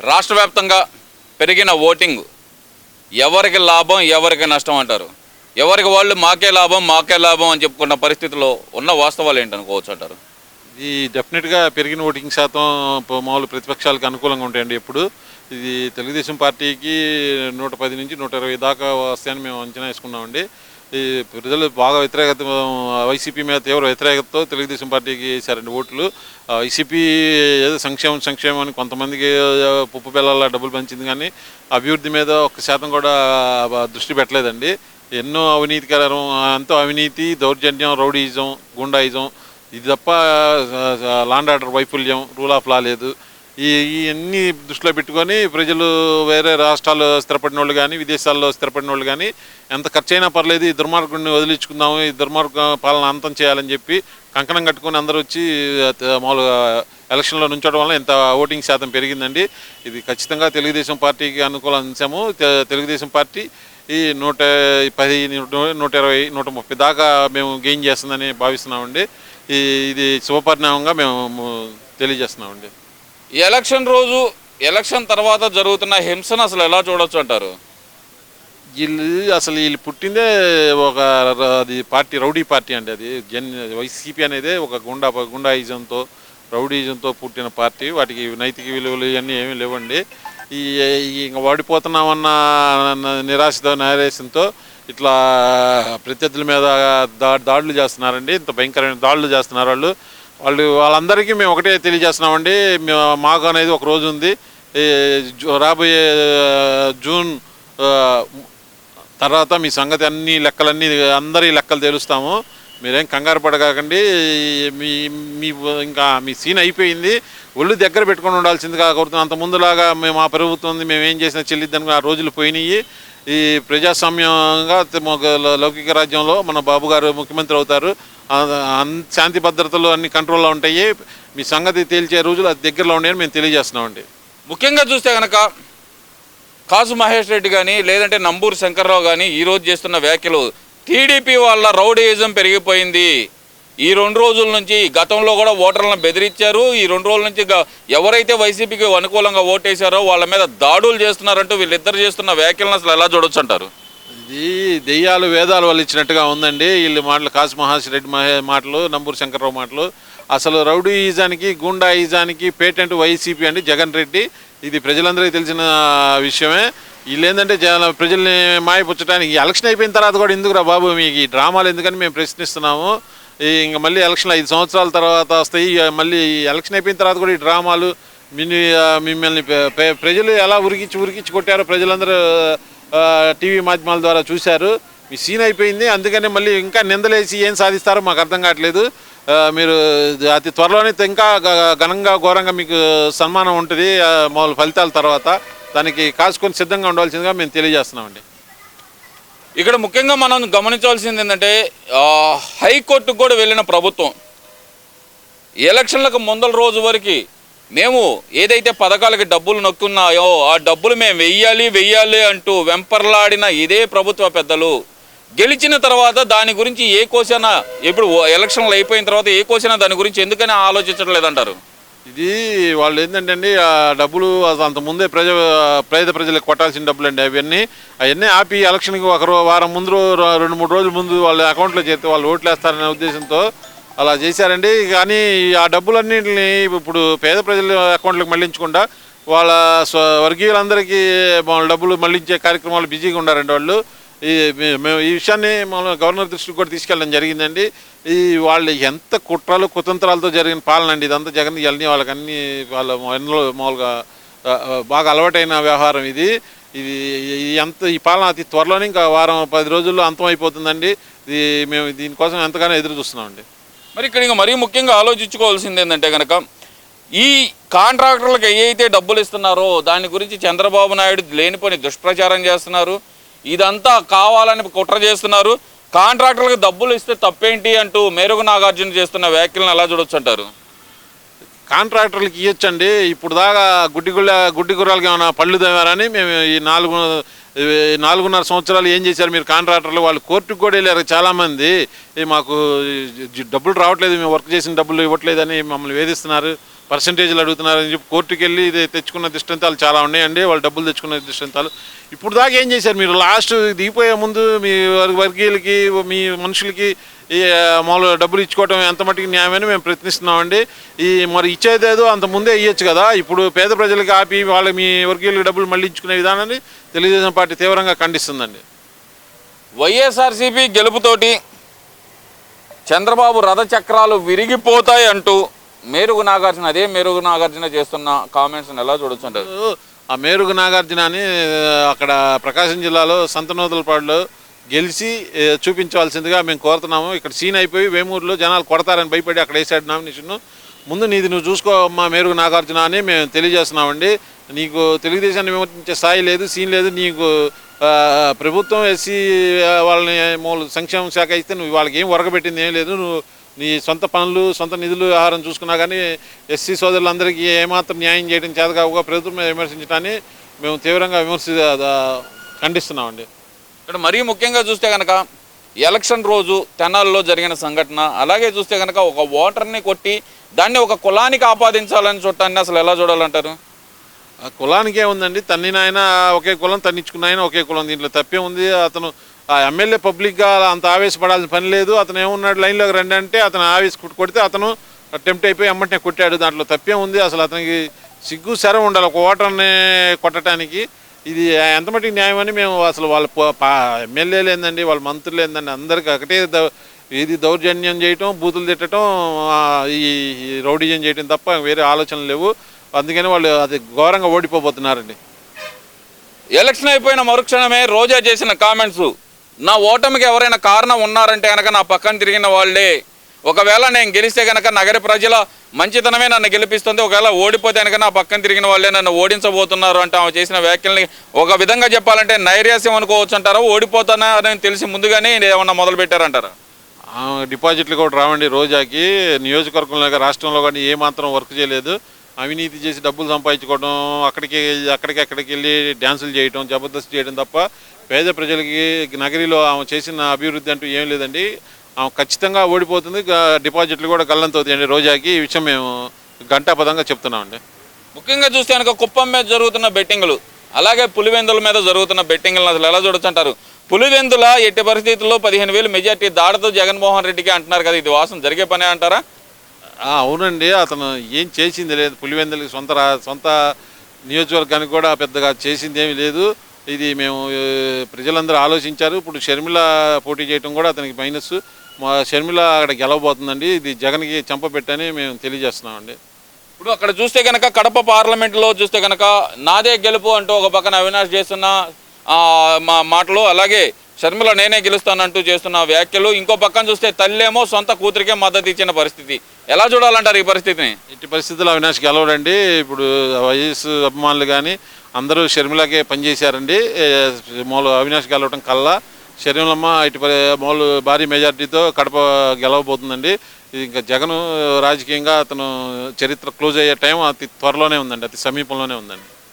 రాష్ట్ర వ్యాప్తంగా పెరిగిన ఓటింగ్ ఎవరికి లాభం ఎవరికి నష్టం అంటారు? ఎవరికి వాళ్ళు మాకే లాభం మాకే లాభం అని చెప్పుకున్న పరిస్థితిలో ఉన్న వాస్తవాలు ఏంటనుకోవచ్చు అంటారు? ఇది డెఫినెట్గా పెరిగిన ఓటింగ్ శాతం మామూలు ప్రతిపక్షాలకు అనుకూలంగా ఉంటాయండి ఎప్పుడు. ఇది తెలుగుదేశం పార్టీకి నూట పది నుంచి నూట ఇరవై దాకా వస్తాయని మేము అంచనా వేసుకున్నామండి. ఈ ప్రజలు బాగా వ్యతిరేకత వైసీపీ మీద తీవ్ర వ్యతిరేకతతో తెలుగుదేశం పార్టీకి వేశారండి ఓట్లు. వైసీపీ ఏదో సంక్షేమం సంక్షేమం అని కొంతమందికి పుప్పు పప్పు డబ్బులు పంచింది కానీ అభివృద్ధి మీద ఒక్క శాతం కూడా దృష్టి పెట్టలేదండి. ఎన్నో అవినీతికరం ఎంతో అవినీతి దౌర్జన్యం రౌడీయిజం గుండాయిజం. ఇది తప్ప లాండ్ ఆర్డర్ వైఫల్యం రూల్ ఆఫ్ లా లేదు. ఈ ఇవన్నీ దృష్టిలో పెట్టుకొని ప్రజలు వేరే రాష్ట్రాల్లో స్థిరపడిన వాళ్ళు కానీ విదేశాల్లో స్థిరపడిన వాళ్ళు కానీ ఎంత ఖర్చు అయినా పర్లేదు ఈ దుర్మార్గుడిని వదిలించుకుందాము ఈ దుర్మార్గ పాలన అంతం చేయాలని చెప్పి కంకణం కట్టుకొని అందరూ వచ్చి మామూలుగా ఎలక్షన్లో నుంచోవడం వల్ల ఇంత ఓటింగ్ శాతం పెరిగిందండి. ఇది ఖచ్చితంగా తెలుగుదేశం పార్టీకి అనుకూల అంశము. తెలుగుదేశం పార్టీ ఈ నూట పది నూట- ఇరవై నూట ముప్పై దాకా మేము గెయిన్ చేస్తుందని భావిస్తున్నామండి. ఈ ఇది శుభపరిణామంగా మేము తెలియజేస్తున్నామండి. ఎలక్షన్ రోజు ఎలక్షన్ తర్వాత జరుగుతున్న హింసను అసలు ఎలా చూడొచ్చు అంటారు? వీళ్ళు అసలు వీళ్ళు పుట్టిందే ఒక అది పార్టీ రౌడీ పార్టీ అండి అది. జన్ వైసీపీ అనేది ఒక గుండా గుండాయిజంతో రౌడీజంతో పుట్టిన పార్టీ. వాటికి నైతిక విలువలు ఇవన్నీ ఏమీ లేవండి. ఈ ఇంకా వాడిపోతున్నామన్న న- నిరాశతో ఇట్లా ప్రత్యర్థుల మీద దా దాడులు చేస్తున్నారండి. ఇంత భయంకరమైన దాడులు చేస్తున్నారు వాళ్ళు. వాళ్ళు వాళ్ళందరికీ మేము ఒకటే తెలియజేస్తున్నామండి. మాకు అనేది ఒక రోజు ఉంది. రాబోయే జూన్ తర్వాత మీ సంగతి అన్ని లెక్కలన్నీ అందరి లెక్కలు తెలుస్తాము. మీరేం కంగారు పడకాకండి. మీ మీ ఇంకా మీ సీన్ అయిపోయింది. ఒళ్ళు దగ్గర పెట్టుకొని ఉండాల్సిందిగా కాకూడదు అంత ముందులాగా మేము మా ప్రభుత్వం ఉంది మేము ఏం చేసినా చెల్లిద్దని ఆ రోజులు పోయినాయి. ఈ ప్రజాస్వామ్యంగా లౌకిక రాజ్యంలో మన బాబు గారు ముఖ్యమంత్రి అవుతారు. శాంతి భద్రతలు అన్ని కంట్రోల్లో ఉంటాయి. మీ సంగతి తేల్చే రోజులు అది దగ్గరలో ఉన్నాయని మేము తెలియజేస్తున్నామండి. ముఖ్యంగా చూస్తే కనుక కాసు మహేష్ రెడ్డి కానీ లేదంటే నంబూరు శంకర్రావు కానీ ఈరోజు చేస్తున్న వ్యాఖ్యలు టీడీపీ వాళ్ళ రౌడీయిజం పెరిగిపోయింది. ఈ రెండు రోజుల నుంచి గతంలో కూడా ఓటర్లను బెదిరించారు. ఈ రెండు రోజుల నుంచి ఎవరైతే వైసీపీకి అనుకూలంగా ఓటేశారో వాళ్ళ మీద దాడులు చేస్తున్నారంటూ వీళ్ళిద్దరు చేస్తున్న వ్యాఖ్యలను అసలు ఎలా చూడొచ్చు అంటారు? ఇది దెయ్యాలు వేదాలు వాళ్ళు ఇచ్చినట్టుగా ఉందండి. వీళ్ళు మాటలు కాసు మహాశ్రెడ్డి మహే మాటలు నంబూరు శంకర్రావు మాటలు. అసలు రౌడీ ఈజానికి గుండా ఈజానికి పేటెంట్ వైసీపీ అండి జగన్ రెడ్డి. ఇది ప్రజలందరికీ తెలిసిన విషయమే. వీళ్ళు ఏంటంటే జన ప్రజల్ని మాయపుచ్చడానికి ఎలక్షన్ అయిపోయిన తర్వాత కూడా ఎందుకురా బాబు మీకు ఈ డ్రామాలు ఎందుకని మేము ప్రశ్నిస్తున్నాము. ఇంకా మళ్ళీ ఎలక్షన్ ఐదు సంవత్సరాల తర్వాత వస్తాయి. ఇక మళ్ళీ ఎలక్షన్ అయిపోయిన తర్వాత కూడా ఈ డ్రామాలు మిమ్మల్ని ప్రజలు ఎలా ఉరికించి ఉరికించి కొట్టారో ప్రజలందరూ టీవీ మాధ్యమాల ద్వారా చూశారు. మీ సీన్ అయిపోయింది. అందుకనే మళ్ళీ ఇంకా నిందలేసి ఏం సాధిస్తారో మాకు అర్థం కావట్లేదు. మీరు అతి త్వరలోనే ఇంకా ఘనంగా ఘోరంగా మీకు సన్మానం ఉంటుంది. మామూలు ఫలితాల తర్వాత దానికి కాసుకొని సిద్ధంగా ఉండాల్సిందిగా మేము తెలియజేస్తున్నామండి. ఇక్కడ ముఖ్యంగా మనం గమనించవలసింది ఏంటంటే హైకోర్టుకు కూడా వెళ్ళిన ప్రభుత్వం ఎలక్షన్లకు ముందల రోజు వరకు మేము ఏదైతే పథకాలకి డబ్బులు నొక్కున్నాయో ఆ డబ్బులు మేము వెయ్యాలి వెయ్యాలి అంటూ వెంపర్లాడిన ఇదే ప్రభుత్వ పెద్దలు. గెలిచిన తర్వాత దాని గురించి ఏ కోసైనా ఇప్పుడు ఎలక్షన్లు అయిపోయిన తర్వాత ఏ కోసైనా దాని గురించి ఎందుకని ఆలోచించడం లేదంటారు ఇది వాళ్ళు ఏంటంటే అండి ఆ డబ్బులు అంతకుముందే అంత ముందే ప్రజ పేద ప్రజలకు కొట్టాల్సిన డబ్బులు అండి అవన్నీ. అవన్నీ ఆపి ఎలక్షన్కి ఒక వారం ముందు రెండు మూడు రోజుల ముందు వాళ్ళ అకౌంట్లో చేస్తే వాళ్ళు ఓట్లు వేస్తారనే ఉద్దేశంతో అలా చేశారండి. కానీ ఆ డబ్బులన్నింటిని ఇప్పుడు పేద ప్రజల అకౌంట్లకు మళ్ళించకుండా వాళ్ళ స్వ వర్గీయులందరికీ డబ్బులు మళ్ళించే కార్యక్రమాలు బిజీగా ఉన్నారండి వాళ్ళు. ఈ మేము ఈ విషయాన్ని మనం గవర్నర్ దృష్టికి కూడా తీసుకెళ్ళడం జరిగిందండి. ఈ వాళ్ళు ఎంత కుట్రలు కుతంత్రాలతో జరిగిన పాలన అండి. ఇదంతా జగన్ ఇవన్నీ వాళ్ళకి అన్ని వాళ్ళ ఎన్నో మామూలుగా బాగా అలవాటైన వ్యవహారం ఇది. ఇది ఎంత ఈ పాలన అతి త్వరలోనే ఇంకా వారం పది రోజుల్లో అంతం అయిపోతుందండి ఇది మేము దీనికోసం ఎంతగానో ఎదురు చూస్తున్నామండి. మరి ఇక్కడ ఇంకా మరీ ముఖ్యంగా ఆలోచించుకోవాల్సింది ఏంటంటే కనుక ఈ కాంట్రాక్టర్లకు ఏవైతే డబ్బులు ఇస్తున్నారో దాని గురించి చంద్రబాబు నాయుడు లేనిపోని దుష్ప్రచారం చేస్తున్నారు. ఇదంతా కావాలని కుట్ర చేస్తున్నారు. కాంట్రాక్టర్లకు డబ్బులు ఇస్తే తప్పేంటి అంటూ మేరుగు నాగార్జున చేస్తున్న వ్యాఖ్యలను ఎలా చూడొచ్చు అంటారు? కాంట్రాక్టర్లకి ఇవ్వచ్చండి ఇప్పుడు దాకా గుడ్డి గుళ్ళ గుడ్డి గుర్రాలకి ఏమైనా పళ్ళు తవ్వారని మేము ఈ నాలుగు నాలుగున్నర సంవత్సరాలు ఏం చేశారు మీరు కాంట్రాక్టర్లు? వాళ్ళు కోర్టుకు కూడా వెళ్ళారు చాలామంది. మాకు డబ్బులు రావట్లేదు మేము వర్క్ చేసిన డబ్బులు ఇవ్వట్లేదని మమ్మల్ని వేధిస్తున్నారు. పర్సంటేజ్లు అడుగుతున్నారు అని చెప్పి కోర్టుకి వెళ్ళి ఇది తెచ్చుకున్న దృష్టాంతాలు చాలా ఉన్నాయండి. వాళ్ళు డబ్బులు తెచ్చుకున్న దృష్టాంతాలు. ఇప్పుడు దాకా ఏం చేశారు మీరు? లాస్ట్ దిగిపోయే ముందు మీ వర్గీయులకి మీ మనుషులకి ఈ మామూలు డబ్బులు ఇచ్చుకోవటం ఎంత మటుకు న్యాయమని మేము ప్రయత్నిస్తున్నామండి. ఈ మరి ఇచ్చేదేదో అంత ముందే ఇవ్వచ్చు కదా. ఇప్పుడు పేద ప్రజలకి ఆపి వాళ్ళ మీ వర్గీయులకి డబ్బులు మళ్ళీ ఇచ్చుకునే విధానాన్ని తెలుగుదేశం పార్టీ తీవ్రంగా ఖండిస్తుందండి. వైఎస్ఆర్సీపీ గెలుపుతోటి చంద్రబాబు రథచక్రాలు విరిగిపోతాయి అంటూ మేరుగు నాగార్జున అదే మేరుగు నాగార్జున చేస్తున్న కామెంట్స్ ఎలా చూడొచ్చు అంటారు ఆ మేరుగు నాగార్జున అని అక్కడ ప్రకాశం జిల్లాలో సంతనూతలపాడులో గెలిచి చూపించవలసిందిగా మేము కోరుతున్నాము. ఇక్కడ సీన్ అయిపోయి వేమూరులో జనాలు కొడతారని భయపడి అక్కడ వేసాడు నామినేషన్ ముందు నీది నువ్వు చూసుకో మా మేరుగు నాగార్జున అని మేము తెలియజేస్తున్నామండి. నీకు తెలుగుదేశాన్ని విమర్శించే స్థాయి లేదు సీన్ లేదు నీకు ప్రభుత్వం ఎస్సీ వాళ్ళని మూల సంక్షేమ శాఖ ఇస్తే నువ్వు వాళ్ళకి ఏం వరకబెట్టింది ఏం లేదు. నువ్వు నీ సొంత పనులు సొంత నిధులు ఆహారం చూసుకున్నా కానీ ఎస్సీ సోదరులందరికీ ఏమాత్రం న్యాయం చేయడం చేత కావుగా ప్రభుత్వం విమర్శించడాన్ని మేము తీవ్రంగా విమర్శ ఖండిస్తున్నామండి. ఇక్కడ మరీ ముఖ్యంగా చూస్తే కనుక ఎలక్షన్ రోజు తెనాల్లో జరిగిన సంఘటన అలాగే చూస్తే కనుక ఒక ఓటర్ని కొట్టి దాన్ని ఒక కులానికి ఆపాదించాలని చూడటాన్ని అసలు ఎలా చూడాలంటారు? ఆ కులానికే ఉందండి. తన్ని నాయన ఒకే కులం తన్నించుకున్న ఆయన ఒకే కులం. దీంట్లో తప్పే ఉంది. అతను ఆ ఎమ్మెల్యే పబ్లిక్గా అంత ఆవేశపడాల్సిన పని లేదు. అతను ఏమున్నాడు లైన్లోకి రండి అంటే అతను ఆవేశ కొడితే అతను అటెంప్ట్ అయిపోయి ఎమ్మటనే కొట్టాడు. దాంట్లో తప్పే ఉంది. అసలు అతనికి సిగ్గు శరం ఉండాలి. ఒక ఓటర్ని కొట్టడానికి ఇది ఎంత మటుకు న్యాయం అని మేము అసలు వాళ్ళ ఎమ్మెల్యేలు ఏందండి వాళ్ళ మంత్రులు ఏందండి అందరికీ ఒకటే ఇది దౌర్జన్యం చేయటం బూతులు తిట్టడం ఈ ఈ రౌడీజం చేయటం తప్ప వేరే ఆలోచనలు లేవు. అందుకని వాళ్ళు అది ఘోరంగా ఓడిపోబోతున్నారండి. ఎలక్షన్ అయిపోయిన మరుక్షణమే రోజా చేసిన కామెంట్స్ నా ఓటమికి ఎవరైనా కారణం ఉన్నారంటే కనుక నా పక్కన తిరిగిన వాళ్ళే. ఒకవేళ నేను గెలిస్తే కనుక నగర ప్రజల మంచితనమే నన్ను గెలిపిస్తుంది. ఒకవేళ ఓడిపోతే కనుక నా పక్కన తిరిగిన వాళ్ళే నన్ను ఓడించబోతున్నారు అంటే ఆమె చేసిన వ్యాఖ్యల్ని ఒక విధంగా చెప్పాలంటే నైరాస్యం అనుకోవచ్చు అంటారా? ఓడిపోతానా అని తెలిసి ముందుగానే ఏమన్నా మొదలు పెట్టారంటారా? డిపాజిట్లు కూడా రావండి రోజాకి. నియోజకవర్గంలో రాష్ట్రంలో కానీ ఏమాత్రం వర్క్ చేయలేదు. అవినీతి చేసి డబ్బులు సంపాదించుకోవడం అక్కడికి అక్కడికి అక్కడికి వెళ్ళి డ్యాన్సులు చేయడం జబర్దస్త్ చేయడం తప్ప పేద ప్రజలకి నగరిలో ఆమె చేసిన అభివృద్ధి అంటూ ఏం లేదండి. ఖచ్చితంగా ఓడిపోతుంది. డిపాజిట్లు కూడా గల్లంతవుతాయండి రోజాకి ఈ విషయం మేము గంటాపదంగా చెప్తున్నామండి. ముఖ్యంగా చూస్తే కనుక కుప్పం మీద జరుగుతున్న బెట్టింగ్లు అలాగే పులివెందుల మీద జరుగుతున్న బెట్టింగ్లను అసలు ఎలా చూడొచ్చు పులివెందుల ఎట్టి పరిస్థితుల్లో పదిహేను వేలు మెజార్టీ దాడుతూ జగన్మోహన్ రెడ్డికి అంటున్నారు కదా ఇది వాసం జరిగే పనే అంటారా? అవునండి. అతను ఏం చేసింది లేదు. పులివెందులకి సొంత సొంత నియోజకవర్గానికి కూడా పెద్దగా చేసింది ఏమీ లేదు. ఇది మేము ప్రజలందరూ ఆలోచించారు. ఇప్పుడు షర్మిల పోటీ చేయడం కూడా అతనికి మైనస్ మా షర్మిల అక్కడ గెలవబోతుందండి. ఇది జగన్కి చంపబెట్టని మేము తెలియజేస్తున్నామండి. ఇప్పుడు అక్కడ చూస్తే కనుక కడప పార్లమెంట్లో చూస్తే కనుక నాదే గెలుపు అంటూ ఒక పక్కన అవినాష్ చేస్తున్న మా మాటలు అలాగే షర్మిల నేనే గెలుస్తానంటూ చేస్తున్న వ్యాఖ్యలు. ఇంకో పక్కన చూస్తే తల్లేమో సొంత కూతురికే మద్దతు ఇచ్చిన పరిస్థితి. ఎలా చూడాలంటారు ఈ పరిస్థితిని? ఎట్టి పరిస్థితుల్లో అవినాష్ గెలవడండి. ఇప్పుడు వైఎస్ అభిమానులు కానీ అందరూ షర్మిలకే పనిచేశారండి. ఏ, మామూలు అవినాష్ గెలవడం కల్లా షర్మిలమ్మ ఇటు మామూలు భారీ మెజార్టీతో కడప గెలవబోతుందండి. ఇంకా జగన్ రాజకీయంగా అతను చరిత్ర క్లోజ్ అయ్యే టైం అతి త్వరలోనే ఉందండి అతి సమీపంలోనే ఉందండి.